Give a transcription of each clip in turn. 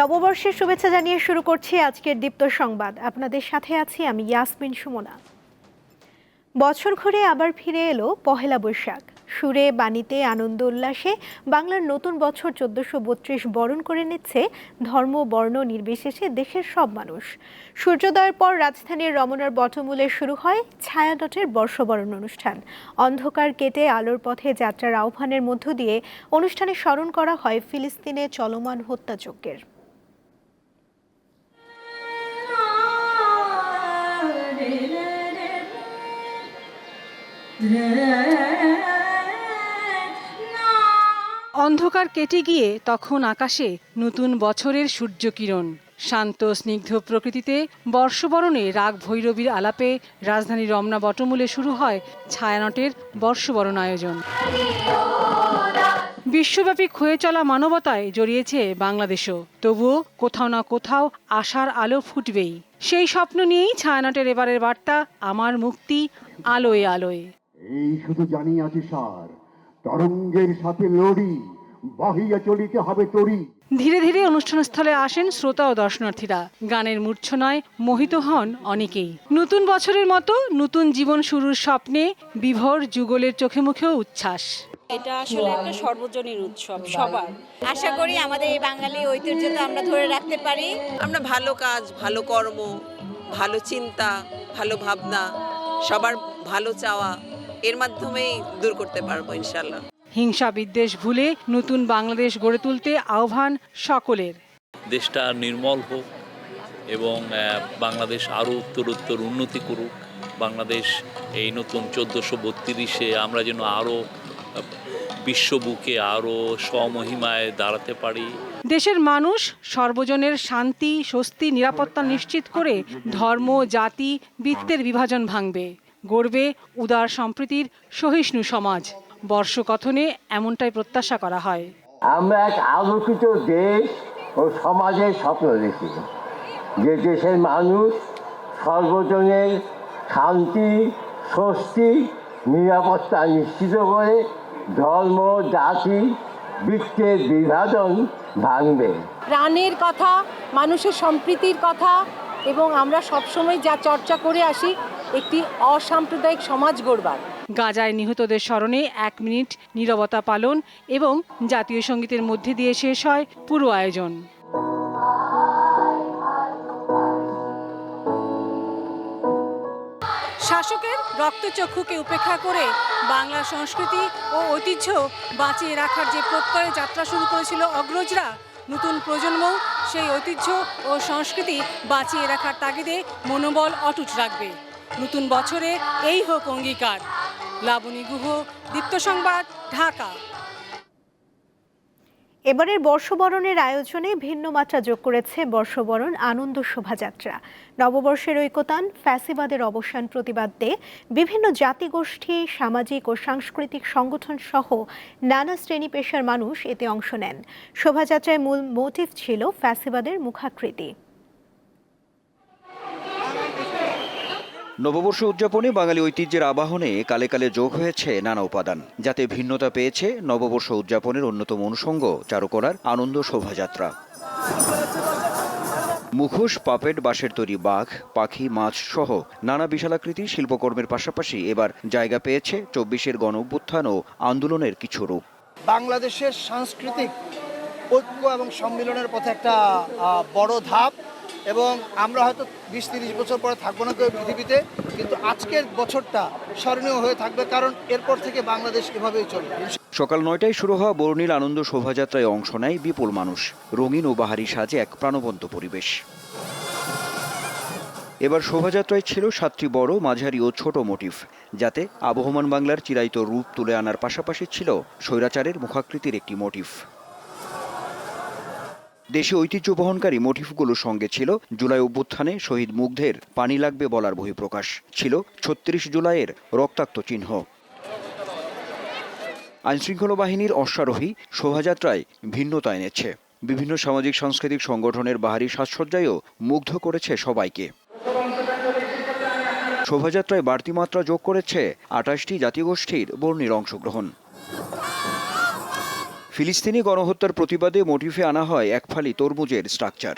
নববর্ষের শুভেচ্ছা জানিয়ে শুরু করছি আজকের দীপ্ত সংবাদ। আপনাদের সাথে আছি আমি ইয়াসমিন সুমনা। বছর ঘুরে আবার ফিরে এলো পহেলা বৈশাখ। সুরে, বাণীতে আনন্দ উল্লাসে বাংলার নতুন বছর চোদ্দশো বত্রিশ বরণ করে নিচ্ছে ধর্ম, বর্ণ নির্বিশেষে দেশের সব মানুষ। সূর্যোদয়ের পর রাজধানীর রমনার বটমূলে শুরু হয় ছায়ানটের বর্ষবরণ অনুষ্ঠান। অন্ধকার কেটে আলোর পথে যাত্রার আহ্বানের মধ্য দিয়ে অনুষ্ঠানে স্মরণ করা হয় ফিলিস্তিনে চলমান হত্যাযজ্ঞের। অন্ধকার কেটে গিয়ে তখন আকাশে নতুন বছরের সূর্যকিরণ। শান্ত, স্নিগ্ধ প্রকৃতিতে বর্ষবরণে রাগ ভৈরবীর আলাপে রাজধানী রমনা বটমূলে শুরু হয় ছায়ানটের বর্ষবরণ আয়োজন। বিশ্বব্যাপী ক্ষয়ে চলা মানবতায় জড়িয়েছে বাংলাদেশও। তবুও কোথাও না কোথাও আশার আলো ফুটবেই। সেই স্বপ্ন নিয়েই ছায়ানটের এবারের বার্তা, আমার মুক্তি আলোয় আলোয়। এই শুধু জানিয়াছি সার তরঙ্গের সাথে লড়ি বাহিয়া চলিতে হবে তরি। ধীরে ধীরে অনুষ্ঠানস্থলে আসেন শ্রোতা ও দর্শনার্থীরা। গানের মূর্ছনায় মোহিত হন অনেকেই। নতুন বছরের মতো নতুন জীবন শুরুর স্বপ্নে বিভোর যুগলের চোখে মুখেও উচ্ছ্বাস। এটা আসলে একটা সর্বজনীন উৎসব সবার। আশা করি আমাদের এই বাঙালি ঐতিহ্যটা আমরা ধরে রাখতে পারি। আমরা ভালো কাজ ভালো কর্ম ভালো চিন্তা ভালো ভাবনা সবার ভালো চাওয়া। এর মাধ্যমেই দূর করতে পারব ইনশাল্লাহ হিংসা বিদ্বেষ ভুলে নতুন বাংলাদেশ গড়ে তুলতে আহ্বান সকলের। দেশটা নির্মল হোক এবং বাংলাদেশ আরও উত্তরোত্তর উন্নতি করুক। বাংলাদেশ এই নতুন চোদ্দোশো বত্রিশে আমরা যেন আরও বিশ্ববুকে আরও স্বমহিমায় দাঁড়াতে পারি। দেশের মানুষ সর্বজনের শান্তি স্বস্তি নিরাপত্তা নিশ্চিত করে ধর্ম জাতি বৃত্তের বিভাজন ভাঙবে। গড়বে উদার সম্প্রীতির সহিষ্ণু সমাজ। বর্ষকথনে এমনটাই প্রত্যাশা করা হয়। আমরা এক আলোকিত দেশ ও সমাজের স্বপ্ন দেখি। যে দেশের মানুষ সর্বজনের শান্তি স্বস্তি নিরাপত্তা নিশ্চিত করে ধর্ম জাতি বৃত্তের বিভাজন ভাঙবে। প্রাণের কথা মানুষের সম্প্রীতির কথা এবং আমরা সবসময় যা চর্চা করে আসি একটি অসাম্প্রদায়িক সমাজ গড়বার। গাজায় নিহতদের স্মরণে এক মিনিট নীরবতা পালন এবং জাতীয় সঙ্গীতের মধ্যে দিয়ে শেষ হয় পুরো আয়োজন। শাসকের রক্তচক্ষুকে উপেক্ষা করে বাংলা সংস্কৃতি ও ঐতিহ্য বাঁচিয়ে রাখার যে প্রত্যয়ে যাত্রা শুরু করেছিল অগ্রজরা নতুন প্রজন্ম সেই ঐতিহ্য ও সংস্কৃতি বাঁচিয়ে রাখার তাগিদে মনোবল অটুট রাখবে। নতুন বছরে এই হোক অঙ্গীকার। লাবণী গুহ, দীপ্ত সংবাদ, ঢাকা। এবারের বর্ষবরণের আয়োজনে ভিন্ন মাত্রা যোগ করেছে বর্ষবরণ আনন্দ শোভাযাত্রা। নববর্ষের ঐকতান, ফ্যাসিবাদের অবসান প্রতিবাদে বিভিন্ন জাতিগোষ্ঠী, সামাজিক ও সাংস্কৃতিক সংগঠন সহ নানা শ্রেণি পেশার মানুষ এতে অংশ নেন। শোভাযাত্রায় মূল মোটিভ ছিল ফ্যাসিবাদের মুখাকৃতি। নববর্ষ উদযাপনে বাঙালি ঐতিহ্যের আবাহনে কালে কালে যোগ হয়েছে নানা উপাদান। যাতে ভিন্নতা পেয়েছে, নববর্ষ উদযাপনের অন্যতম অনুষঙ্গ, চারুকলার আনন্দ শোভাযাত্রা। মুখোশ, পাপেট, বাঁশের তৈরি বাঘ, পাখি, মাছ সহ নানা বিশালাকৃতির শিল্পকর্মের পাশাপাশি এবার জায়গা পেয়েছে চব্বিশের গণ অভ্যুত্থান ও আন্দোলনের কিছু রূপ। বাংলাদেশের সাংস্কৃতিক ঐক্য এবং সম্মিলনের পথে একটা বড় ধাপ। এবং আমরা হয়তো বিশ, তিরিশ বছর পরে থাকব না কেউ পৃথিবীতে, কিন্তু আজকের বছরটা স্মরণীয় হয়ে থাকবে, কারণ এরপর থেকে বাংলাদেশ এভাবেই চলবে। সকাল নয়টায় শুরু হওয়া বর্ণিল আনন্দ শোভাযাত্রায় অংশ নেয় বিপুল মানুষ। রঙিন ও বাহারি সাজে এক প্রাণবন্ত পরিবেশ। এবার শোভাযাত্রায় ছিল সাতটি বড়, মাঝারি ও ছোট মোটিভ যাতে আবহমান বাংলার চিরায়িত রূপ তুলে আনার পাশাপাশি ছিল স্বৈরাচারের মুখাকৃতির একটি মোটিভ দেশে ঐতিহ্য বহনকারী মোটিফগুলোর সঙ্গে ছিল জুলাই অভ্যুত্থানে শহীদ মুগ্ধের পানি লাগবে বলার বহিঃপ্রকাশ। ছিল ছত্রিশ জুলাইয়ের রক্তাক্ত চিহ্ন। আইনশৃঙ্খলা বাহিনীর অশ্বারোহী শোভাযাত্রায় ভিন্নতা এনেছে। বিভিন্ন সামাজিক সাংস্কৃতিক সংগঠনের বাহারি সাজসজ্জায়ও মুগ্ধ করেছে সবাইকে। শোভাযাত্রায় বাড়তি মাত্রা যোগ করেছে আঠাশটি জাতিগোষ্ঠীর বর্ণির অংশগ্রহণ। ফিলিস্তিনি গণহত্যার প্রতিবাদে মোটিফে আনা হয় এক ফালি তরমুজের স্ট্রাকচার।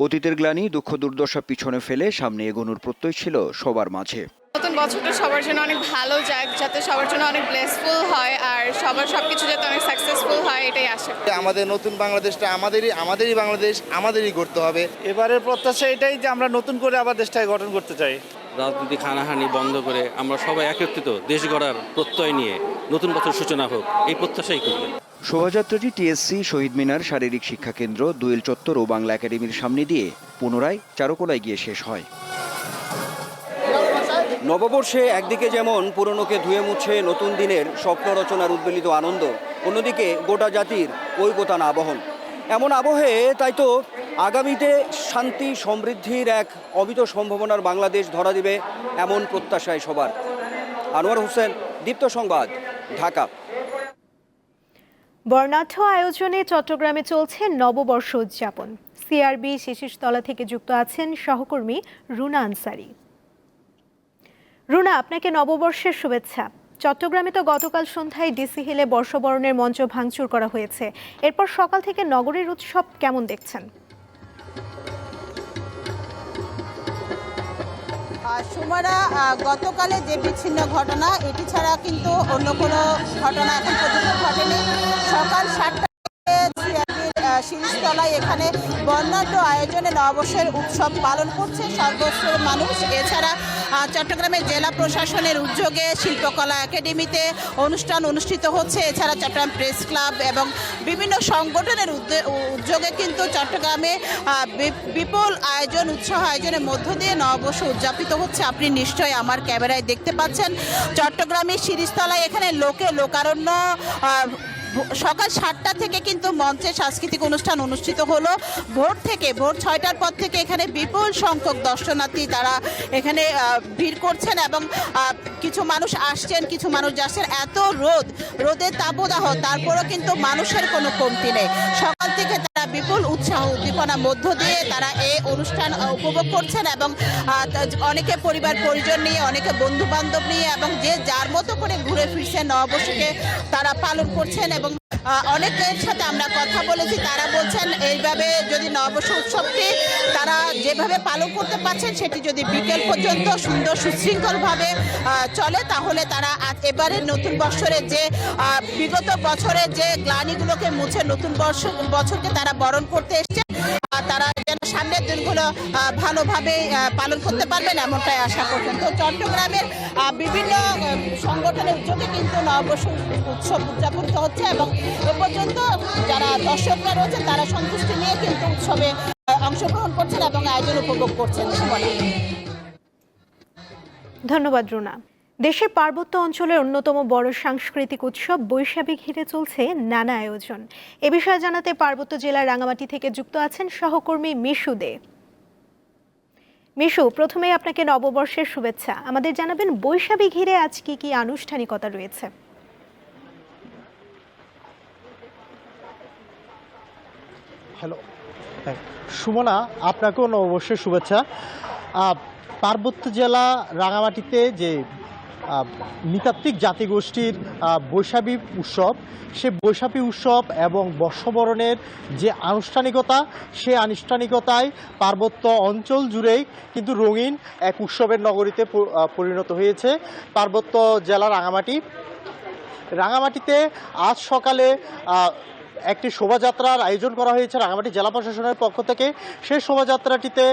অতীতের গ্লানি দুঃখ দুর্দশা পিছনে ফেলে সামনে এগোনোর প্রত্যয় ছিল সবার মাঝে। নতুন বছরটা সবার জন্য অনেক ভালো যাক যাতে সবার জন্য অনেক ব্লেসফুল হয় আর সবার সব কিছু যাতে অনেক সাকসেসফুল হয় এটাই আশা আমাদের নতুন বাংলাদেশটা আমাদেরই আমাদেরই বাংলাদেশ আমাদেরই করতে হবে। এবারের প্রত্যাশা এটাই যে আমরা নতুন করে আবার দেশটাকে গঠন করতে চাই। রাজনীতি হানাহানি বন্ধ করে আমরা সবাই একত্রিত দেশ গড়ার প্রত্যয় নিয়ে নতুন বছর সূচনা হোক এই প্রত্যাশাই করি শোভাযাত্রাটি টিএসসি শহীদ মিনার শারীরিক শিক্ষা কেন্দ্র দুয়েল চত্বর ও বাংলা একাডেমির সামনে দিয়ে পুনরায় চারুকলায় গিয়ে শেষ হয়। নববর্ষে একদিকে যেমন পুরনোকে ধুয়ে মুছে নতুন দিনের স্বপ্ন রচনার উদ্বেলিত আনন্দ অন্যদিকে গোটা জাতির ঐকতান আবহন। এমন আবহে তাই তো আগামীতে শান্তি, সমৃদ্ধির এক অবিত সম্ভাবনার বাংলাদেশ ধরা দিবে এমন প্রত্যাশায় সবার। আনোয়ার হোসেন, দীপ্ত সংবাদ, ঢাকা। বর্ণাঢ্য আয়োজনে চট্টগ্রামে চলছে নববর্ষ উদযাপন। সিআরবি শিশিরতলা থেকে যুক্ত আছেন সহকর্মী রুনা আনসারি। রুনা, আপনাকে নববর্ষের শুভেচ্ছা। চট্টগ্রামে তো গতকাল সন্ধ্যায় ডিসি হিলে বর্ষবরণের মঞ্চ ভাঙচুর করা হয়েছে। এরপর সকাল থেকে নগরের উৎসব কেমন দেখছেন? সুমারা গতকালে যে বিচ্ছিন্ন ঘটনা, এটি ছাড়া কিন্তু অন্য কোনো ঘটনা এখন পর্যন্ত ঘটেনি। সকাল সাতটা শিরিষতলায় এখানে বর্ণাঢ্য আয়োজনে নববর্ষের উৎসব পালন করছে সর্বস্তরের মানুষ। এছাড়া চট্টগ্রামের জেলা প্রশাসনের উদ্যোগে শিল্পকলা একাডেমিতে অনুষ্ঠান অনুষ্ঠিত হচ্ছে। এছাড়া চট্টগ্রাম প্রেস ক্লাব এবং বিভিন্ন সংগঠনের উদ্যে- উদ্যোগে কিন্তু চট্টগ্রামে বিপুল আয়োজন, উৎসাহ আয়োজনের মধ্য দিয়ে নববর্ষ উদযাপিত হচ্ছে। আপনি নিশ্চয়ই আমার ক্যামেরায় দেখতে পাচ্ছেন। চট্টগ্রামের শিরিষতলায় এখানে লোকে লোকারণ্য সকাল সাতটা থেকে কিন্তু মঞ্চে সাংস্কৃতিক অনুষ্ঠান অনুষ্ঠিত হলো। ভোর থেকে, ভোর ছয়টার পর থেকে এখানে বিপুল সংখ্যক দর্শনার্থী তারা এখানে ভিড় করছেন এবং কিছু মানুষ আসছেন, কিছু মানুষ যাচ্ছেন। এত রোদ, রোদের তাপদাহ, তারপরেও কিন্তু মানুষের কোনো কমতি নেই। সকাল থেকে তারা বিপুল উৎসাহ উদ্দীপনার মধ্য দিয়ে তারা এই অনুষ্ঠান উপভোগ করছেন এবং অনেকে পরিবার, পরিজন নিয়ে, অনেকে বন্ধু বান্ধব নিয়ে এবং যে যার মতো করে ঘুরে ফিরছেন নববর্ষকে তারা পালন করছেন এবং অনেকের সাথে আমরা কথা বলেছি, তারা বলছেন এইভাবে যদি নববর্ষ উৎসবটি তারা যেভাবে পালন করতে পারছেন, সেটি যদি বিকেল পর্যন্ত সুন্দর সুশৃঙ্খলভাবে চলে, তাহলে তারা এবারে নতুন বছরের যে বিগত বছরের যে গ্লানিগুলোকে মুছে, নতুন বর্ষ বছরকে তারা বরণ করতে এসছে সামনের দিনগুলো ভালোভাবে পালন করতে পারবেন এমনটাই আশা করছেন। তো চট্টগ্রামের বিভিন্ন সংগঠনের উদ্যোগে কিন্তু নববর্ষ উৎসব উদযাপন হচ্ছে এবং এ পর্যন্ত যারা দর্শকরা রয়েছেন, তারা সন্তুষ্টি নিয়ে কিন্তু উৎসবে অংশগ্রহণ করছেন এবং আয়োজন উপভোগ করছেন। ধন্যবাদ, রুনা। দেশের পার্বত্য অঞ্চলের অন্যতম বড় সাংস্কৃতিক উৎসব বৈশাখী ঘিরে চলছে নানা আয়োজন। এ বিষয়ে জানাতে পার্বত্য জেলার রাঙামাটি থেকে যুক্ত আছেন সহকর্মী মিশু দে। মিশু, প্রথমেই আপনাকে নববর্ষের শুভেচ্ছা। আমাদের জানাবেন বৈশাখী ঘিরে আজ কি কি আনুষ্ঠানিকতা রয়েছে। হ্যালো। হ্যাঁ সুমনা, আপনাকেও নববর্ষের শুভেচ্ছা। পার্বত্য জেলা রাঙামাটিতে যে নৃতাত্ত্বিক জাতিগোষ্ঠীর বৈশাখী উৎসব। সে বৈশাখী উৎসব এবং বর্ষবরণের যে আনুষ্ঠানিকতা, সে আনুষ্ঠানিকতায় পার্বত্য অঞ্চল জুড়েই কিন্তু রঙিন এক উৎসবের নগরীতে পরিণত হয়েছে। পার্বত্য জেলা রাঙামাটি। রাঙামাটিতে আজ সকালে একটি শোভাযাত্রার আয়োজন করা হয়েছে রাঙামাটি জেলা প্রশাসনের পক্ষ থেকে। সেই শোভাযাত্রাটিতে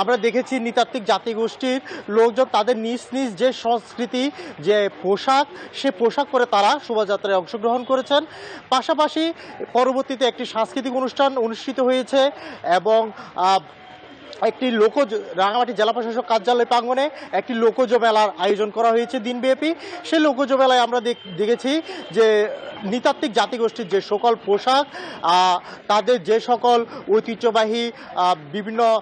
আমরা দেখেছি নৃতাত্ত্বিক জাতিগোষ্ঠীর লোকজন তাদের নিজ নিজ যে সংস্কৃতি, যে পোশাক, সে পোশাক করে তারা শোভাযাত্রায় অংশগ্রহণ করেছেন। পাশাপাশি পরবর্তীতে একটি সাংস্কৃতিক অনুষ্ঠান অনুষ্ঠিত হয়েছে এবং একটি লোকজ, রাঙামাটি জেলা প্রশাসক কার্যালয় প্রাঙ্গণে একটি লোকজ মেলার আয়োজন করা হয়েছে দিনব্যাপী। সেই লোকজ মেলায় আমরা দেখ- দেখেছি যে নৃতাত্ত্বিক জাতিগোষ্ঠীর যে সকল পোশাক তাদের যে সকল ঐতিহ্যবাহী বিভিন্ন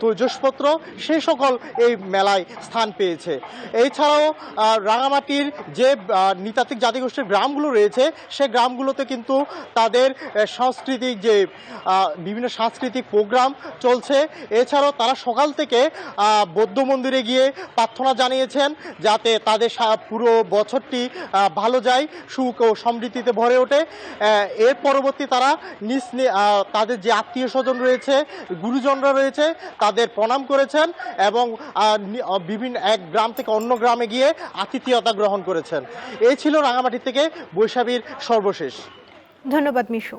তৈজসপত্র সেই সকল এই মেলায় স্থান পেয়েছে। এছাড়াও রাঙামাটির যে নৃতাত্ত্বিক জাতিগোষ্ঠীর গ্রামগুলো রয়েছে, সে গ্রামগুলোতে কিন্তু তাদের সাংস্কৃতিক যে বিভিন্ন সাংস্কৃতিক প্রোগ্রাম চলছে। এছাড়াও তারা সকাল থেকে বৌদ্ধ মন্দিরে গিয়ে প্রার্থনা জানিয়েছেন যাতে তাদের পুরো বছরটি ভালো যায়, সুখ ও সমৃদ্ধিতে ভরে ওঠে। এর পরবর্তী তারা নিজ তাদের যে আত্মীয় স্বজন রয়েছে, গুরুজনরা রয়েছে, তাদের প্রণাম করেছেন এবং বিভিন্ন, এক গ্রাম থেকে অন্য গ্রামে গিয়ে আতিথেয়তা গ্রহণ করেছেন। এই ছিল রাঙামাটি থেকে বৈশাখীর সর্বশেষ। ধন্যবাদ মিশু।